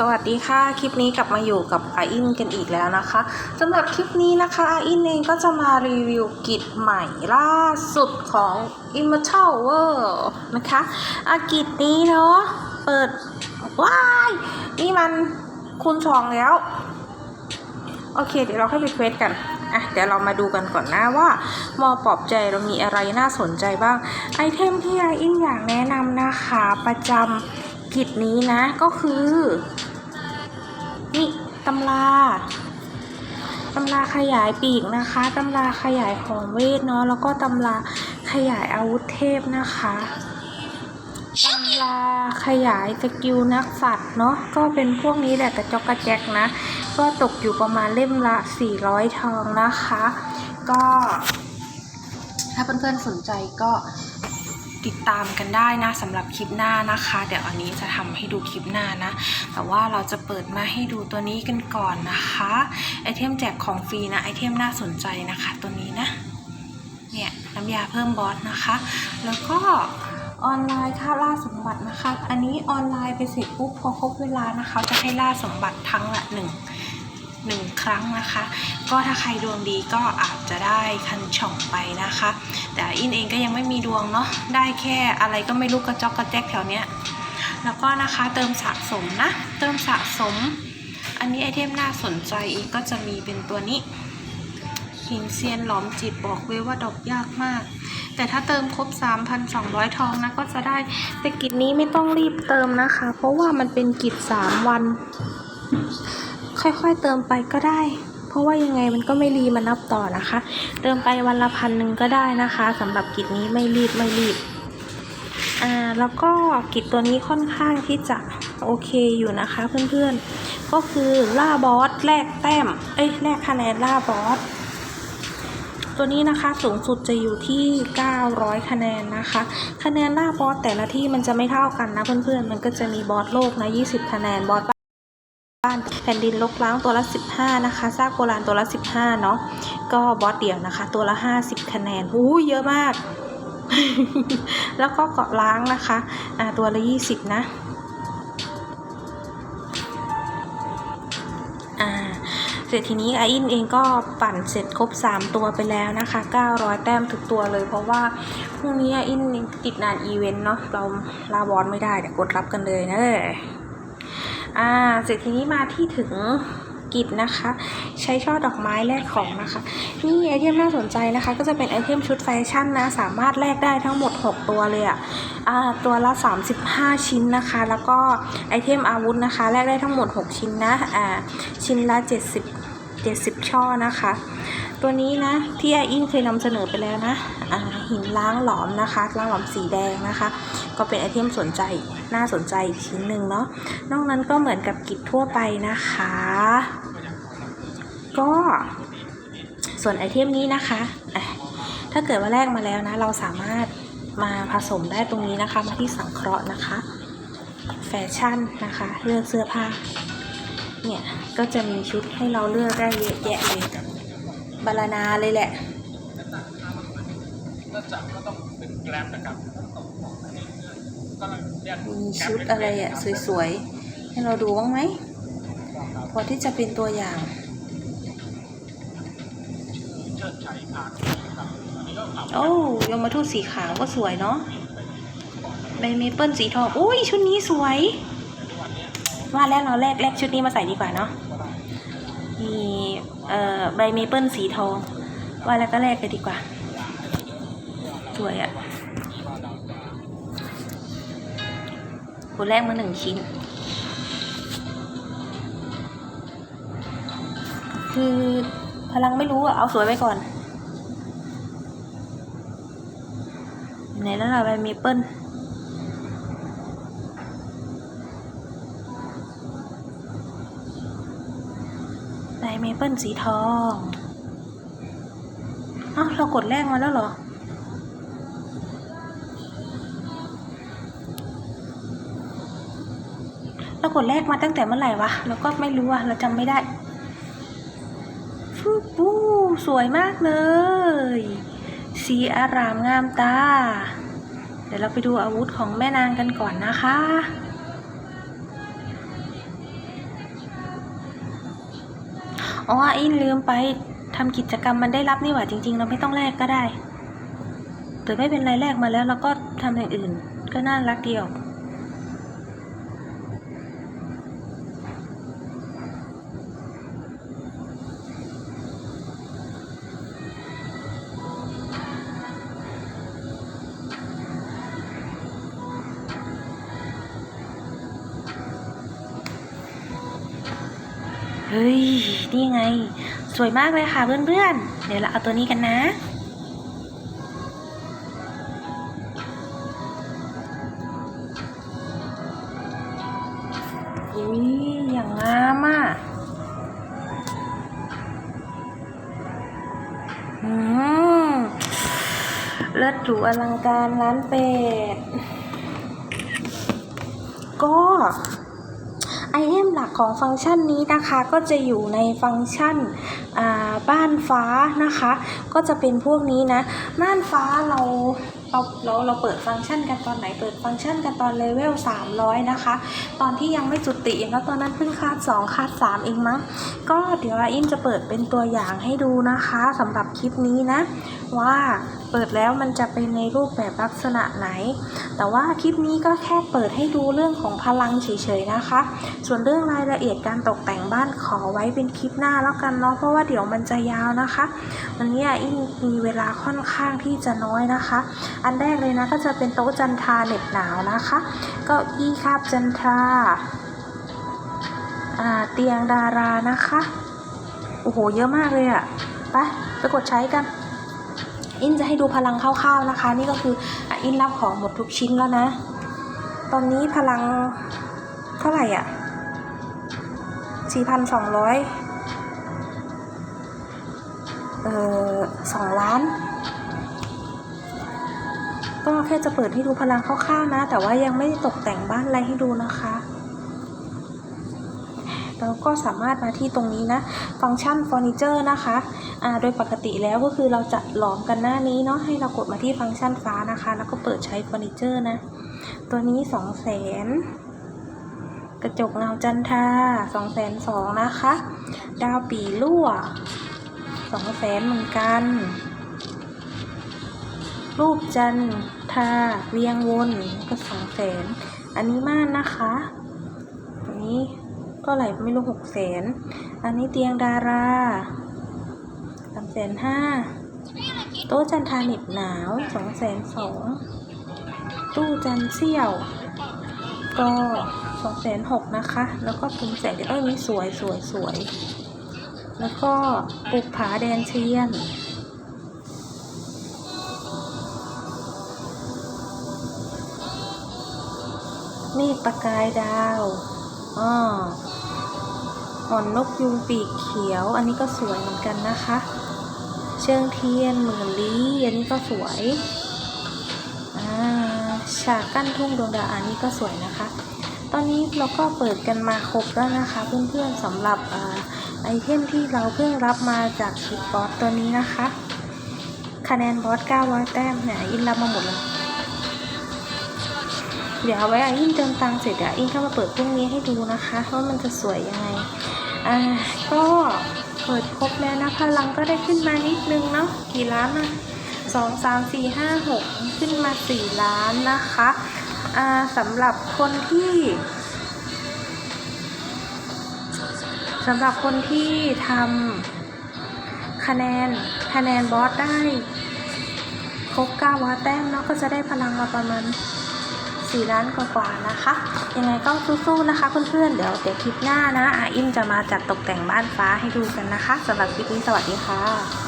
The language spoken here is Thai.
สวัสดีค่ะ คลิปนี้กลับมาอยู่กับอาอินกันอีกแล้วนะคะสำหรับคลิปนี้นะคะอาอินเองก็จะมารีวิวกิจใหม่ล่าสุดของ Immortal World นะคะอากิจนี้เนาะเปิด ว้าย นี่มันคูณสองแล้ว โอเค เดี๋ยวเราค่อยไปเควสกันอะเดี๋ยวเรามาดูกันก่อนนะว่ามอปอบใจเรามีอะไรน่าสนใจบ้าง ไอเทมที่ไออินอยากแนะนำนะคะประจำกิจนี้นะก็คือ ตำราตำราขยายปีกนะคะตำราขยายของเวทเนาะแล้วก็ตำราขยายอาวุธเทพนะคะตำราขยายสกิลนักสัตว์เนาะก็เป็นพวกนี้แหละกระจอกกระแจกนะ ก็ตกอยู่ประมาณเล่มละ 400 ทองนะคะ ก็ถ้าเพื่อนๆสนใจก็ ติดตามกันได้นะสำหรับคลิปหน้านะคะ เดี๋ยวอันนี้จะทำให้ดูคลิปหน้านะ แต่ว่าเราจะเปิดมาให้ดูตัวนี้กันก่อนนะคะไอเทมแจกของฟรีนะไอเทมน่าสนใจนะคะตัวนี้นะเนี่ยน้ำยาเพิ่มบอสนะคะ แล้วก็ออนไลน์ค่าล่าสมบัตินะคะ อันนี้ออนไลน์ไปเสร็จปุ๊บพอครบเวลานะคะ จะให้ล่าสมบัติทั้งละหนึ่งหนึ่งครั้งนะคะ ก็ถ้าใครดวงดีก็อาจจะได้คันช่องไปนะคะ แต่อินเองก็ยังไม่มีดวงเนาะได้แค่อะไรก็ไม่รู้กระจอกกระแจกแถวเนี้ยแล้วก็นะคะเติมสะสมนะ เติมสะสม อันนี้ไอเทมน่าสนใจอีกก็จะมีเป็นตัวนี้หินเซียนหลอมจิตบอกเลยว่าดอกยากมาก แต่ถ้าเติมครบ 3,200 ทองนะก็จะได้แต่กิจนี้ไม่ต้องรีบเติมนะคะ เพราะว่ามันเป็นกิจ 3 วัน ค่อยๆเติมไปก็ได้ เพราะว่ายังไงมันก็ไม่รีมานับต่อนะคะ เติมไปวันละพันหนึ่งก็ได้นะคะสำหรับกิจนี้ไม่รีบไม่รีบอ่าแล้วก็กิจตัวนี้ค่อนข้างที่จะโอเคอยู่นะคะเพื่อนๆ ก็คือล่าบอสแลกแต้ม เอ้ยแลกคะแนนล่าบอสตัวนี้นะคะสูงสุดจะอยู่ที่ 900 คะแนนนะคะ คะแนนล่าบอสแต่ละที่มันจะไม่เท่ากันนะเพื่อนๆ มันก็จะมีบอสโลกนะ 20 คะแนนบอส บ้านแผ่นดินลกล้างตัวละ 15 นะคะซากโบราณตัวละ 15 เนาะก็บอสเดี่ยวนะคะ ตัวละ 50 คะแนนหู้เยอะมาก แล้วก็เกาะล้างนะคะอ่าตัวละ 20 นะอ่าเสร็จทีนี้ไออินเองก็ปั่นเสร็จครบ 3 ตัวไปแล้วนะคะ 900 แต้มทุกตัวเลย เพราะว่าพรุ่งนี้ไออินติดงานอีเวนต์เนาะเราลาบอสไม่ได้เดี๋ยวกดรับกันเลยนะ อ่าเสร็จทีนี้มาที่ถึงกิจนะคะ ใช้ช่อดอกไม้แลกของนะคะ นี่ไอเทมน่าสนใจนะคะ ก็จะเป็นไอเทมชุดแฟชั่นนะ สามารถแลกได้ทั้งหมด 6 ตัวเลยอะอ่าตัวละ 35 ชิ้นนะคะ แล้วก็ไอเทมอาวุธนะคะ แลกได้ทั้งหมด 6 ชิ้นนะอ่าชิ้นละ 70 70 ช่อนะคะ ตัวนี้นะที่ไออินเคยนำเสนอไปแล้วนะอ่าหินล้างหลอมนะคะล้างหลอมสีแดงนะคะ ก็เป็นไอเทมสนใจน่าสนใจอีกชิ้นหนึ่งเนาะนอกนั้นก็เหมือนกับกิจทั่วไปนะคะ ก็ส่วนไอเทมนี้นะคะถ้าเกิดว่าแลกมาแล้วนะ เราสามารถมาผสมได้ตรงนี้นะคะ มาที่สังเคราะห์นะคะ แฟชั่นนะคะ เลือกเสื้อผ้า เนี่ย ก็จะมีชุดให้เราเลือกได้เยอะแยะเลยบาลานาเลยแหละก็จะก็ต้องเป็นแกรมนะครับ มีชุดอะไรอะสวยๆ ให้เราดูบ้างไหม พอที่จะเป็นตัวอย่างเชิดชัยพานครับอันนี้ก็ขับโอ้ยมทูตสีขาวก็สวยเนาะใบเมเปิลสีทองอุ้ยชุดนี้สวย ว่าแล้วเราแลกแลกชุดนี้มาใส่ดีกว่าเนาะมีเอ่อใบเมเปิลสีทอง ว่าแล้วก็แลกเลยดีกว่า สวยอะ่ะกูแลกมาหนึ่งชิ้น คือพลังไม่รู้อะเอาสวยไว้ก่อน ไหนแล้วเราใบเมเปิลใบเมเปิลสีทองอ้าวเรากดแรกมาแล้วเหรอ เรากดแรกมาตั้งแต่เมื่อไหร่วะเราก็ไม่รู้อะเราจำไม่ได้ฟูปูสวยมากเลย สีอารามงามตา เดี๋ยวเราไปดูอาวุธของแม่นางกันก่อนนะคะอ๋ออาอินลืมไปทำกิจกรรมมันได้รับนี่หว่าจริง ๆ เราไม่ต้องแลกก็ได้ แต่ไม่เป็นไรแลกมาแล้วเราก็ทำอย่างอื่นก็น่ารักดีออก ฮ้ย นี่ไง สวยมากเลยค่ะเพื่อนๆ เดี๋ยวเราเอาตัวนี้กันนะ อุ้ย อย่างงามอะอืมเลิศหรูอลังการร้านเป็ด ก็ ไอเทมหลักของฟังก์ชันนี้นะคะก็จะอยู่ในฟังก์ชันบ้านฟ้านะคะ ก็จะเป็นพวกนี้นะม่านฟ้าเราเราเราเราเปิดฟังก์ชันกันตอนไหนเปิดฟังก์ชันกันตอนเลเวล300 นะคะ ตอนที่ยังไม่จุติแล้วตอนนั้นเพิ่งคาด 2 คาด 3 เองมั้งก็เดี๋ยวอาอินจะเปิดเป็นตัวอย่างให้ดูนะคะสำหรับคลิปนี้นะว่า เปิดแล้วมันจะเป็นในรูปแบบลักษณะไหน แต่ว่าคลิปนี้ก็แค่เปิดให้ดูเรื่องของพลังเฉยๆนะคะ ส่วนเรื่องรายละเอียดการตกแต่งบ้านขอไว้เป็นคลิปหน้าแล้วกันเนาะเพราะว่าเดี๋ยวมันจะยาวนะคะ วันนี้อินมีเวลาค่อนข้างที่จะน้อยนะคะ อันแรกเลยนะก็จะเป็นโต๊ะจันทราเหน็บหนาวนะคะเก้าอี้คาบจันทราอ่าเตียงดารานะคะ โอ้โห เยอะมากเลยอะไป ไปกดใช้กัน อินจะให้ดูพลังคร่าวๆนะคะ นี่ก็คืออินรับของหมดทุกชิ้นแล้วนะ ตอนนี้พลังเท่าไหร่อะ4,200เอ่อสองล้าน ก็แค่จะเปิดให้ดูพลังคร่าวๆนะ แต่ว่ายังไม่ตกแต่งบ้านอะไรให้ดูนะคะ ก็สามารถมาที่ตรงนี้นะฟังก์ชันเฟอร์นิเจอร์นะคะอ่าโดยปกติแล้วก็คือเราจะหลอมกันหน้านี้เนาะให้เรากดมาที่ฟังก์ชันฟ้านะคะ แล้วก็เปิดใช้เฟอร์นิเจอร์นะ ตัวนี้สองแสนกระจกเงาจันทราสองแสนสองนะคะ ดาวปีรั่วสองแสนเหมือนกัน รูปจันทราเวียงวนก็สองแสน อันนี้ม่านนะคะอัน ก็ไหลไม่รู้หกแสนอันนี้เตียงดาราสามแสนห้าโต๊ะจันทาน็บหนาวสองแสนสองตู้จันเสี่ยว ก็สองแสนหกนะคะ แล้วก็ปุ่มแสงเอ้ยมีสวยสวยสวย แล้วก็ปุกผาแดนเทียนเมฆประกายดาวอ่า หอนนกยูงปีกเขียว อันนี้ก็สวยเหมือนกันนะคะ เชิงเทียนหมื่นลี้อันนี้ก็สวยอ่าฉากกั้นทุ่งดวงดาวอันนี้ก็สวยนะคะ ตอนนี้เราก็เปิดกันมาครบแล้วนะคะ เพื่อนๆสำหรับอไอเทมที่เราเพิ่งรับมาจากชิปบอสตัวนี้นะคะ คะแนนบอส 900 แต้มเนี่ยอินรับมาหมดเลยเดี๋ยวเอาไว้อินเติมตังเสร็จเดี๋ยวอินเข้ามาเปิดพรุ่งนี้ให้ดูนะคะว่ามันจะสวยยังไง อ่าก็เปิดครบแล้วนะพลังก็ได้ขึ้นมานิดนึงเนาะกี่ล้านอะสองสามสี่ห้าหกขึ้นมาสี่ล้านนะคะอ่าสำหรับคนที่สำหรับคนที่ทำคะแนนคะแนนบอสได้ครบ9วัตแต้มเนาะก็จะได้พลังมาประมาณ 4ล้านกว่าๆนะคะ ยังไงก็สู้ๆนะคะเพื่อนๆเดี๋ยวเดี๋ยวคลิปหน้านะอาอิมจะมาจัดตกแต่งบ้านฟ้าให้ดูกันนะคะสำหรับคลิปนี้สวัสดีค่ะ